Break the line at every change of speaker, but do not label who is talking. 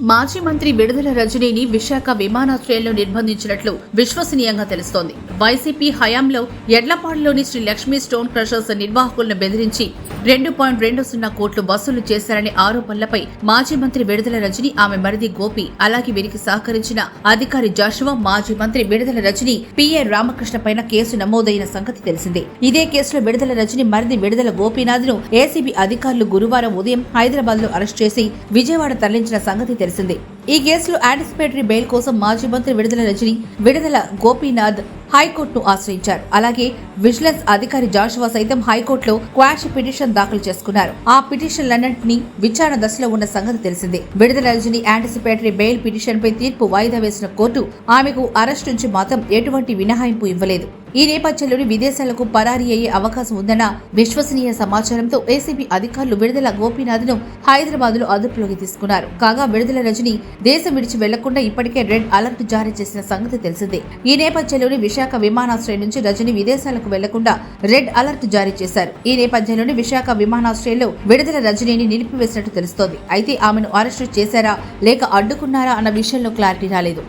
మాజీ మంత్రి విడుదల రజనీని విశాఖ విమానాశ్రయంలో నిర్బంధించినట్లు విశ్వసనీయంగా తెలుస్తోంది. వైసీపీ హయాంలో ఎడ్లపాడులోని శ్రీ లక్ష్మీ స్టోన్ క్రషర్స్ నిర్వాహకులను బెదిరించి రెండు పాయింట్ రెండు సున్నా కోట్లు వసూలు చేశారనే ఆరోపణలపై మాజీ మంత్రి విడుదల రజని ఆమె మరిది గోపి అలాగే వీరికి సహకరించిన అధికారి జాషువా మాజీ మంత్రి విడుదల రజని పిఏ రామకృష్ణ పైన కేసు నమోదైన సంగతి తెలిసిందే. ఇదే కేసులో విడుదల రజని మరిది విడుదల గోపీనాథ్ను ఏసీబీ అధికారులు గురువారం ఉదయం హైదరాబాద్లో అరెస్ట్ చేసి విజయవాడ తరలించిన సంగతి తెలిసిందే. ఈ కేసులో యాంటిసిపేటరీ బెయిల్ కోసం మాజీ మంత్రి విడుదల రజని విడుదల గోపీనాథ్ హైకోర్టును ఆశ్రయించారు. అలాగే విజిలెన్స్ అధికారి జాషువా సైతం హైకోర్టులో క్వాష్ పిటిషన్ దాఖలు చేసుకున్నారు. ఆ పిటిషన్లన్నింటినీ విచారణ దశలో ఉన్న సంగతి తెలిసిందే. Vidadala Rajini anticipatory bail petition పై తీర్పు వాయిదా వేసిన కోర్టు ఆమెకు అరెస్ట్ నుంచి మాత్రం ఎటువంటి మినహాయింపు ఇవ్వలేదు. ఈ నేపథ్యంలోని విదేశాలకు పరారీ అయ్యే అవకాశం ఉందన్న విశ్వసనీయ సమాచారంతో ఏసీబీ అధికారులు విడుదల గోపీనాథ్ను హైదరాబాద్లో అదుపులోకి తీసుకున్నారు. కాగా విడుదల రజని దేశం విడిచి వెళ్ళకుండా ఇప్పటికే రెడ్ అలర్ట్ జారీ చేసిన సంగతి తెలిసిందే. ఈ నేపథ్యంలోని విశాఖ విమానాశ్రయం నుంచి రజని విదేశాలకు వెళ్ళకుండా రెడ్ అలర్ట్ జారీ చేశారు. ఈ నేపథ్యంలోని విశాఖ విమానాశ్రయంలో విడుదల రజనీని నిలిపివేసినట్టు తెలుస్తోంది. అయితే ఆమెను అరెస్టు చేశారా లేక అడ్డుకున్నారా అన్న విషయంలో క్లారిటీ రాలేదు.